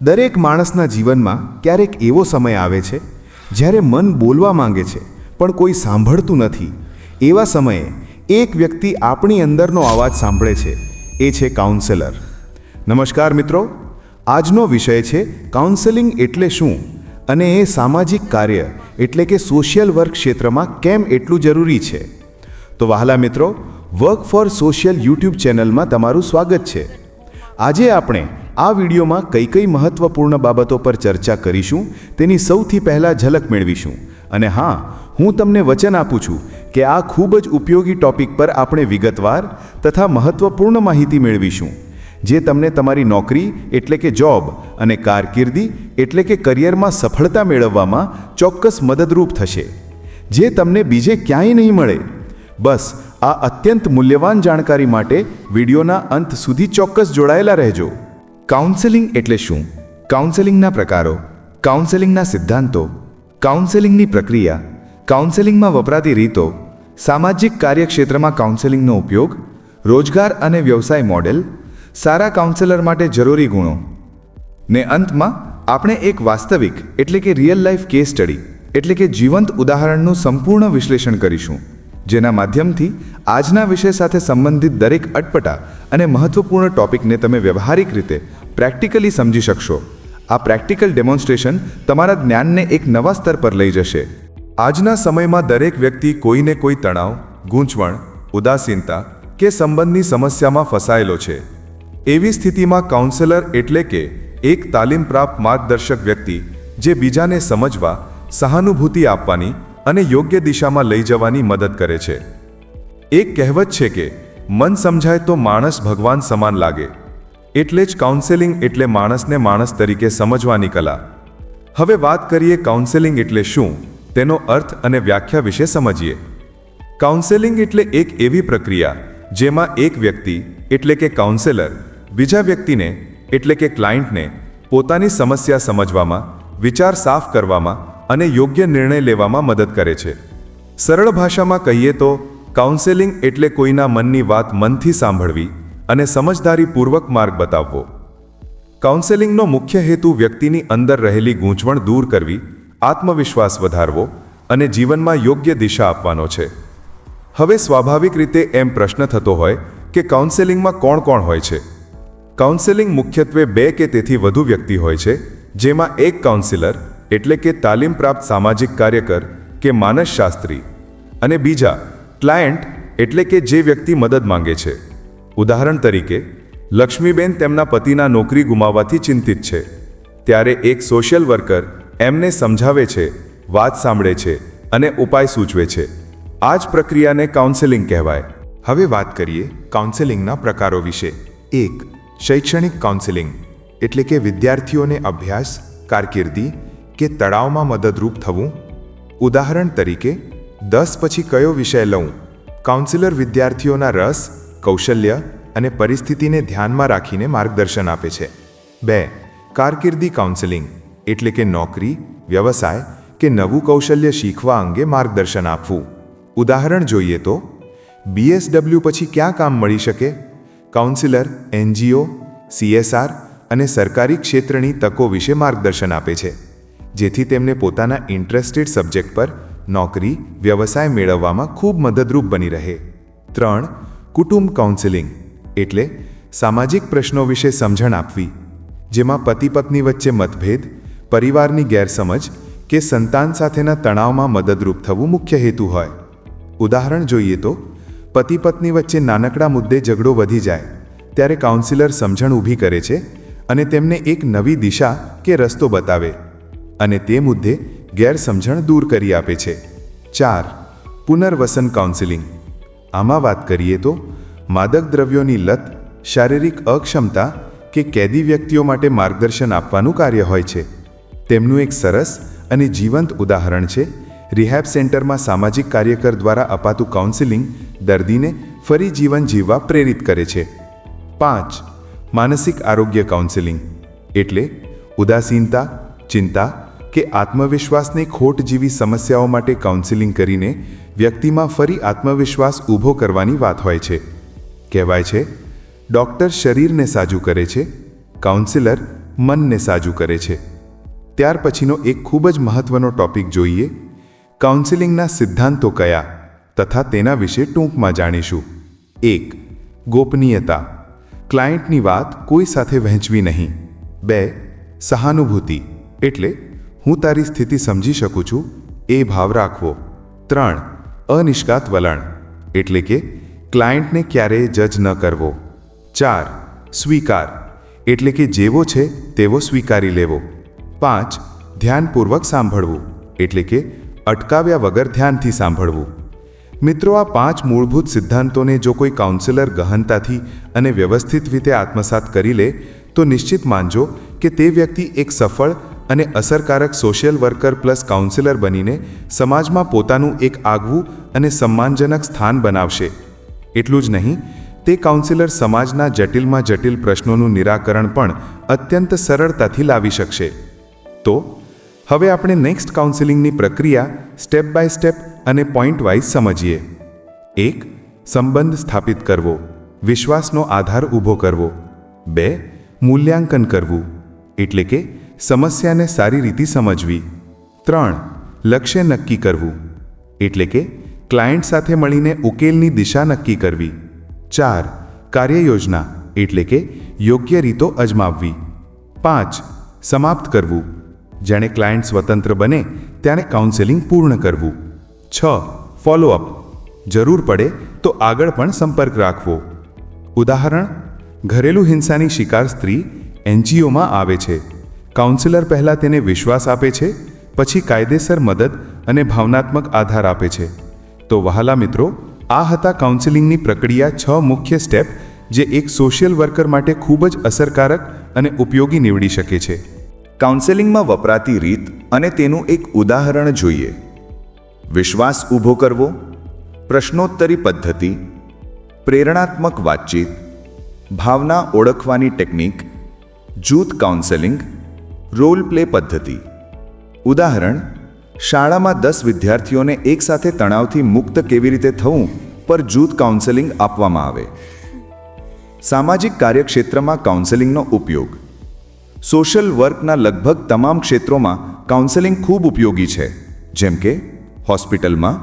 દરેક માણસના જીવનમાં ક્યારેક એવો સમય આવે છે જ્યારે મન બોલવા માંગે છે, પણ કોઈ સાંભળતું નથી. એવા સમયે એક વ્યક્તિ આપણી અંદરનો અવાજ સાંભળે છે, એ છે કાઉન્સેલર નમસ્કાર મિત્રો, આજનો વિષય છે કાઉન્સેલિંગ એટલે શું અને એ સામાજિક કાર્ય એટલે કે સોશિયલ વર્ક ક્ષેત્રમાં કેમ એટલું જરૂરી છે? તો વહાલા મિત્રો વર્ક ફોર સોશિયલ યુટ્યુબ ચેનલમાં તમારું સ્વાગત છે. આજે આપણે આ વિડીયોમાં કઈ કઈ મહત્વપૂર્ણ બાબતો પર ચર્ચા કરીશું, તેની સૌથી પહેલાં ઝલક મેળવીશું. અને હા, હું તમને વચન આપું છું કે આ ખૂબ જ ઉપયોગી ટોપિક પર આપણે વિગતવાર તથા મહત્વપૂર્ણ માહિતી મેળવીશું. જે તમને તમારી નોકરી એટલે કે જોબ અને કારકિર્દી એટલે કે કરિયરમાં સફળતા મેળવવામાં ચોક્કસ મદદરૂપ થશે. જે તમને બીજે ક્યાંય નહીં મળે. બસ, આ અત્યંત મૂલ્યવાન જાણકારી માટે વિડીયોના અંત સુધી ચોક્કસ જોડાયેલા રહેજો. કાઉન્સેલિંગ એટલે શું? કાઉન્સેલિંગના પ્રકારો કાઉન્સેલિંગના સિદ્ધાંતો કાઉન્સેલિંગની પ્રક્રિયા કાઉન્સેલિંગમાં વપરાતી રીતો, સામાજિક કાર્યક્ષેત્રમાં કાઉન્સેલિંગનો ઉપયોગ, રોજગાર અને વ્યવસાય મોડેલ, સારા કાઉન્સેલર માટે જરૂરી ગુણો. ને અંતમાં, આપણે એક વાસ્તવિક એટલે કે રિયલ લાઈફ કેસ સ્ટડી એટલે કે જીવંત ઉદાહરણનું સંપૂર્ણ વિશ્લેષણ કરીશું, જેના માધ્યમથી આજના વિષય સાથે સંબંધિત દરેક અટપટા અને મહત્વપૂર્ણ ટોપિકને તમે વ્યવહારિક રીતે પ્રેક્ટિકલી સમજી શકશો. આ પ્રેક્ટિકલ ડેમોન્સ્ટ્રેશન તમારા જ્ઞાનને એક નવા સ્તર પર લઈ જશે. આજના સમયમાં દરેક વ્યક્તિ કોઈને કોઈ તણાવ, ગૂંચવણ, ઉદાસીનતા કે સંબંધની સમસ્યામાં ફસાયેલો છે. એવી સ્થિતિમાં કાઉન્સેલર એટલે કે એક તાલીમ પ્રાપ્ત માર્ગદર્શક વ્યક્તિ જે બીજાને સમજવા, સહાનુભૂતિ આપવાની અને યોગ્ય દિશામાં લઈ જવાની મદદ કરે છે. એક કહેવત છે કે, મન સમજાય તો માણસ ભગવાન સમાન લાગે. એટલે જ કાઉન્સેલિંગ એટલે માણસને માણસ તરીકે સમજવાની કલા. હવે વાત કરીએ કાઉન્સેલિંગ એટલે શું, તેનો અર્થ અને વ્યાખ્યા વિશે સમજીએ. કાઉન્સેલિંગ એટલે એક એવી પ્રક્રિયા, જેમાં એક વ્યક્તિ, એટલે કે કાઉન્સેલર બીજા વ્યક્તિને, એટલે કે ક્લાયન્ટને પોતાની સમસ્યા સમજવામાં, વિચાર સાફ કરવામાં અને યોગ્ય નિર્ણય લેવામાં મદદ કરે છે. સરળ ભાષામાં કહીએ તો કાઉન્સેલિંગ એટલે કોઈના મનની વાત મનથી સાંભળવી અને સમજદારીપૂર્વક માર્ગ બતાવવો. કાઉન્સેલિંગનો મુખ્ય હેતુ વ્યક્તિની અંદર રહેલી ગૂંચવણ દૂર કરવી, આત્મવિશ્વાસ વધારવો અને જીવનમાં યોગ્ય દિશા આપવાનો છે. હવે સ્વાભાવિક રીતે એમ પ્રશ્ન થતો હોય કે કાઉન્સેલિંગમાં કોણ કોણ હોય છે? કાઉન્સેલિંગ મુખ્યત્વે બે કે તેથી વધુ વ્યક્તિ હોય છે, જેમાં એક કાઉન્સિલર એટલે કે તાલીમ પ્રાપ્ત સામાજિક કાર્યકર કે માનસશાસ્ત્રી અને બીજા ક્લાયન્ટ એટલે કે જે વ્યક્તિ મદદ માંગે છે. ઉદાહરણ તરીકે, લક્ષ્મીબેન તેમના પતિના નોકરી ગુમાવવાથી ચિંતિત છે. ત્યારે એક સોશિયલ વર્કર એમને સમજાવે છે, વાત સાંભળે છે અને ઉપાય સૂચવે છે. આ જ પ્રક્રિયાને કાઉન્સેલિંગ કહેવાય. હવે વાત કરીએ કાઉન્સેલિંગના પ્રકારો વિશે. એક, શૈક્ષણિક કાઉન્સેલિંગ એટલે કે વિદ્યાર્થીઓને અભ્યાસ, કારકિર્દી કે તળાવમાં મદદરૂપ થવું. ઉદાહરણ તરીકે, દસ પછી કયો વિષય લઉં? કાઉન્સિલર વિદ્યાર્થીઓના રસ કૌશલ્ય અને પરિસ્થિતિને ધ્યાનમાં રાખીને માર્ગદર્શન આપે છે. બે, કારકિર્દી કાઉન્સેલિંગ એટલે કે નોકરી, વ્યવસાય કે નવું કૌશલ્ય શીખવા અંગે માર્ગદર્શન આપવું. ઉદાહરણ જોઈએ તો બીએસડબલ્યુ પછી ક્યાં કામ મળી શકે? કાઉન્સિલર એનજીઓ સીએસઆર અને સરકારી ક્ષેત્રની તકો વિશે માર્ગદર્શન આપે છે, જેથી તેમને પોતાના ઇન્ટરેસ્ટેડ સબ્જેક્ટ પર નોકરી, વ્યવસાય મેળવવામાં ખૂબ મદદરૂપ બની રહે. ત્રણ કુટુંબ કાઉન્સેલિંગ એટલે સામાજિક પ્રશ્નો વિશે સમજણ આપવી, જેમાં પતિ પત્ની વચ્ચે મતભેદ, પરિવારની ગેરસમજ કે સંતાન સાથેના તણાવમાં મદદરૂપ થવું મુખ્ય હેતુ હોય. ઉદાહરણ જોઈએ તો, પતિ પત્ની વચ્ચે નાનકડા મુદ્દે ઝઘડો વધી જાય, ત્યારે કાઉન્સિલર સમજણ ઊભી કરે છે અને તેમને એક નવી દિશા કે રસ્તો બતાવે અને તે મુદ્દે ગેરસમજણ દૂર કરી આપે છે. ચાર, પુનર્વસન કાઉન્સિલિંગ આમાં વાત કરીએ તો માદક દ્રવ્યોની લત, શારીરિક અક્ષમતા કે કેદી વ્યક્તિઓ માટે માર્ગદર્શન આપવાનું કાર્ય હોય છે. તેમનું એક સરસ અને જીવંત ઉદાહરણ છે. રિહેબ સેન્ટરમાં સામાજિક કાર્યકર દ્વારા અપાતું કાઉન્સિલિંગ દર્દીને ફરી જીવન જીવવા પ્રેરિત કરે છે. પાંચ, માનસિક આરોગ્ય કાઉન્સિલિંગ. એટલે ઉદાસીનતા, ચિંતા કે આત્મવિશ્વાસને ખોટ જેવી સમસ્યાઓ માટે કાઉન્સિલિંગ કરીને વ્યક્તિમાં ફરી આત્મવિશ્વાસ ઊભો કરવાની વાત હોય છે. કહેવાય છે. ડૉક્ટર શરીરને સાજું કરે છે. કાઉન્સિલર મનને સાજું કરે છે. ત્યાર પછીનો એક ખૂબ જ મહત્વનો ટોપિક જોઈએ. કાઉન્સિલિંગના સિદ્ધાંતો કયા તથા તેના વિશે ટૂંકમાં જાણીશું. એક, ગોપનીયતા. ક્લાયન્ટની વાત કોઈ સાથે વહેંચવી નહીં. બે, સહાનુભૂતિ. એટલે, હું તારી સ્થિતિ સમજી શકું છું. એ ભાવ રાખવો. ત્રણ, અનિષ્કાત વલણ. એટલે કે ક્લાયન્ટને ક્યારેય જજ ન કરવો. ચાર, સ્વીકાર. એટલે કે જેવો છે, તેવો સ્વીકારી લેવો. પાંચ, ધ્યાનપૂર્વક સાંભળવું. એટલે કે અટકાવ્યા વગર ધ્યાનથી સાંભળવું. મિત્રો, આ પાંચ મૂળભૂત સિદ્ધાંતોને જો કોઈ કાઉન્સિલર ગહનતાથી અને વ્યવસ્થિત રીતે આત્મસાત કરી લે, તો નિશ્ચિત માનજો કે તે વ્યક્તિ એક સફળ અને અસરકારક સોશિયલ વર્કર પ્લસ કાઉન્સિલર બનીને સમાજમાં પોતાનું એક આગવું અને સન્માનજનક સ્થાન બનાવશે. એટલું જ નહીં, તે કાઉન્સિલર સમાજના જટિલમાં જટિલ પ્રશ્નોનું નિરાકરણ પણ અત્યંત સરળતાથી લાવી શકશે. તો, હવે આપણે નેક્સ્ટ કાઉન્સિલિંગની પ્રક્રિયા સ્ટેપ બાય સ્ટેપ અને પોઈન્ટ વાઇઝ સમજીએ. એક, સંબંધ સ્થાપિત કરવો, વિશ્વાસનો આધાર ઊભો કરવો. બે, મૂલ્યાંકન કરવું, એટલે કે સમસ્યાને સારી રીતે સમજવી. ત્રણ, લક્ષ્ય નક્કી કરવું, એટલે કે ક્લાયન્ટ સાથે મળીને ઉકેલની દિશા નક્કી કરવી. ચાર, કાર્યયોજના, એટલે કે યોગ્ય રીતો અજમાવવી. પાંચ, સમાપ્ત કરવું. જેણે ક્લાયન્ટ સ્વતંત્ર બને, ત્યારે કાઉન્સેલિંગ પૂર્ણ કરવું. છ, ફોલોઅપ. જરૂર પડે, તો આગળ પણ સંપર્ક રાખવો. ઉદાહરણ, ઘરેલું હિંસાની શિકાર સ્ત્રી એનજીઓમાં આવે છે. કાઉન્સિલર પહેલાં તેને વિશ્વાસ આપે છે, પછી કાયદેસર મદદ અને ભાવનાત્મક આધાર આપે છે. તો વહાલા મિત્રો, આ હતા કાઉન્સેલિંગની પ્રક્રિયા છ મુખ્ય સ્ટેપ જે એક સોશિયલ વર્કર માટે ખૂબ જ અસરકારક અને ઉપયોગી નીવડી શકે છે. કાઉન્સેલિંગમાં વપરાતી રીત અને તેનું એક ઉદાહરણ જોઈએ. વિશ્વાસ ઊભો કરવો, પ્રશ્નોત્તરી પદ્ધતિ, પ્રેરણાત્મક વાતચીત, ભાવના ઓળખવાની ટેકનિક જૂથ કાઉન્સેલિંગ રોલ પ્લે પદ્ધતિ. ઉદાહરણ શાળામાં દસ વિદ્યાર્થીઓને એકસાથે તણાવથી મુક્ત કેવી રીતે થવું પર જૂથ કાઉન્સેલિંગ આપવામાં આવે. સામાજિક કાર્યક્ષેત્રમાં કાઉન્સેલિંગનો ઉપયોગ. સોશિયલ વર્કના લગભગ તમામ ક્ષેત્રોમાં કાઉન્સેલિંગ ખૂબ ઉપયોગી છે, જેમ કે હોસ્પિટલમાં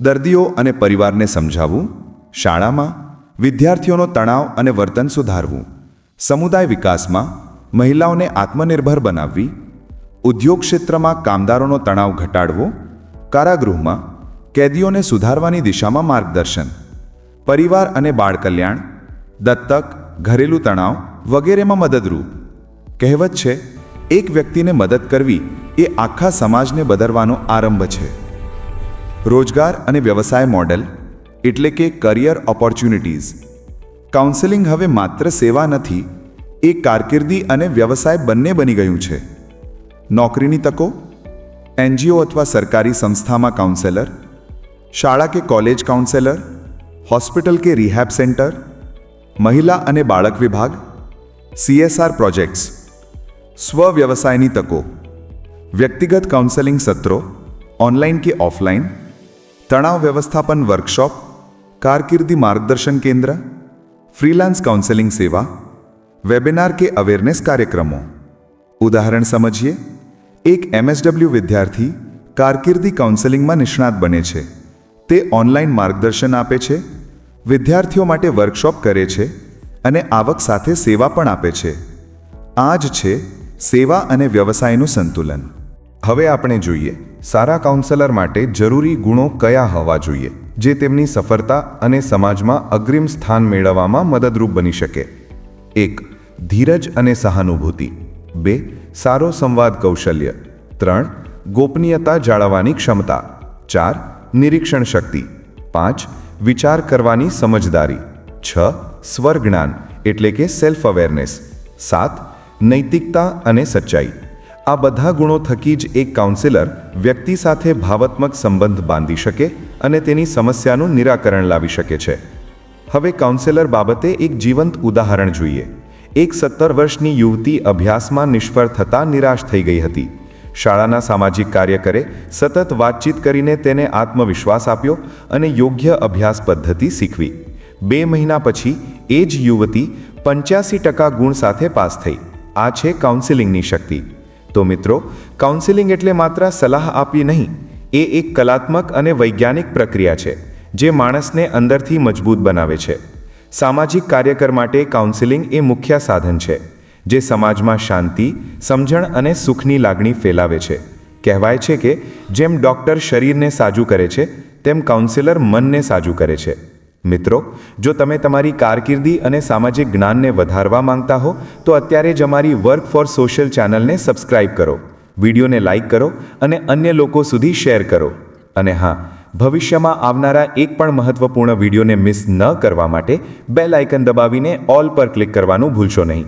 દર્દીઓ અને પરિવારને સમજાવવું, શાળામાં વિદ્યાર્થીઓનો તણાવ અને વર્તન સુધારવું, સમુદાય વિકાસમાં મહિલાઓને આત્મનિર્ભર બનાવવી ઉદ્યોગ ક્ષેત્રમાં કામદારોનો તણાવ ઘટાડવો, કારાગૃહમાં કેદીઓને સુધારવાની દિશામાં માર્ગદર્શન, પરિવાર અને બાળ કલ્યાણ, દત્તક, ઘરેલું તણાવ વગેરેમાં મદદરૂપ. કહેવત છે, એક વ્યક્તિને મદદ કરવી એ આખા સમાજને બદલવાનો આરંભ છે. રોજગાર અને વ્યવસાય મોડેલ, એટલે કે કરિયર ઓપોર્ચ્યુનિટીઝ કાઉન્સેલિંગ હવે માત્ર સેવા નથી, એ કારકિર્દી અને વ્યવસાય બંને બની ગયું છે. નોકરીની તકો, એનજીઓ અથવા સરકારી સંસ્થામાં કાઉન્સેલર શાળા કે કોલેજ કાઉન્સેલર હોસ્પિટલ કે રિહેબ સેન્ટર મહિલા અને બાળક વિભાગ સીએસઆર પ્રોજેક્ટ્સ સ્વ વ્યવસાયની તકો, વ્યક્તિગત કાઉન્સેલિંગ સત્રો ઓનલાઈન કે ઓફલાઈન તણાવ વ્યવસ્થાપન વર્કશોપ કારકિર્દી માર્ગદર્શન કેન્દ્ર ફ્રીલાન્સ કાઉન્સેલિંગ સેવા વેબિનાર કે અવેરનેસ કાર્યક્રમો. ઉદાહરણ સમજીએ એક એમએસડબલ્યુ વિદ્યાર્થી કારકિર્દી કાઉન્સેલિંગમાં નિષ્ણાત બને છે. તે ઓનલાઈન માર્ગદર્શન આપે છે, વિદ્યાર્થીઓ માટે વર્કશોપ કરે છે અને આવક સાથે સેવા પણ આપે છે. આ જ છે સેવા અને વ્યવસાયનું સંતુલન. હવે આપણે જોઈએ સારા કાઉન્સેલર માટે જરૂરી ગુણો કયા હોવા જોઈએ, જે તેમની સફળતા અને સમાજમાં અગ્રિમ સ્થાન મેળવવામાં મદદરૂપ બની શકે. એક, ધીરજ અને સહાનુભૂતિ. બે સારો સંવાદ કૌશલ્ય. ત્રણ, ગોપનીયતા જાળવવાની ક્ષમતા. ચાર, નિરીક્ષણ શક્તિ. પાંચ, વિચાર કરવાની સમજદારી. છ, સ્વરજ્ઞાન, એટલે કે સેલ્ફ અવેરનેસ સાત, નૈતિકતા અને સચ્ચાઈ. આ બધા ગુણો થકી જ એક કાઉન્સિલર વ્યક્તિ સાથે ભાવાત્મક સંબંધ બાંધી શકે અને તેની સમસ્યાનું નિરાકરણ લાવી શકે છે. હવે કાઉન્સેલર બાબતે એક જીવંત ઉદાહરણ જોઈએ. એક સત્તર વર્ષની યુવતી અભ્યાસમાં નિષ્ફળ થતાં નિરાશ થઈ ગઈ હતી. શાળાના સામાજિક કાર્યકરે સતત વાતચીત કરીને તેને આત્મવિશ્વાસ આપ્યો અને યોગ્ય અભ્યાસ પદ્ધતિ શીખવી. બે મહિના પછી એ જ યુવતી પંચ્યાસી ટકા ગુણ સાથે પાસ થઈ. આ છે કાઉન્સિલિંગની શક્તિ. તો મિત્રો, કાઉન્સિલિંગ એટલે માત્ર સલાહ આપવી નહીં, એ એક કલાત્મક અને વૈજ્ઞાનિક પ્રક્રિયા છે, જે માણસને અંદરથી મજબૂત બનાવે છે. સામાજિક કાર્યકર માટે કાઉન્સિલિંગ એ મુખ્ય સાધન છે, જે સમાજમાં શાંતિ, સમજણ અને સુખની લાગણી ફેલાવે છે. કહેવાય છે કે જેમ ડૉક્ટર શરીરને સાજું કરે છે, તેમ કાઉન્સિલર મનને સાજું કરે છે. મિત્રો, જો તમે તમારી કારકિર્દી અને સામાજિક જ્ઞાનને વધારવા માંગતા હો, તો અત્યારે જ અમારી વર્ક ફોર સોશિયલ ચેનલને સબસ્ક્રાઇબ કરો, વિડીયોને લાઇક કરો અને અન્ય લોકો સુધી શેર કરો. અને હા ભવિષ્યમાં આવનારા એક પણ મહત્વપૂર્ણ વિડીયોને મિસ ન કરવા માટે બેલ આઇકન દબાવીને ઓલ પર ક્લિક કરવાનું ભૂલશો નહીં.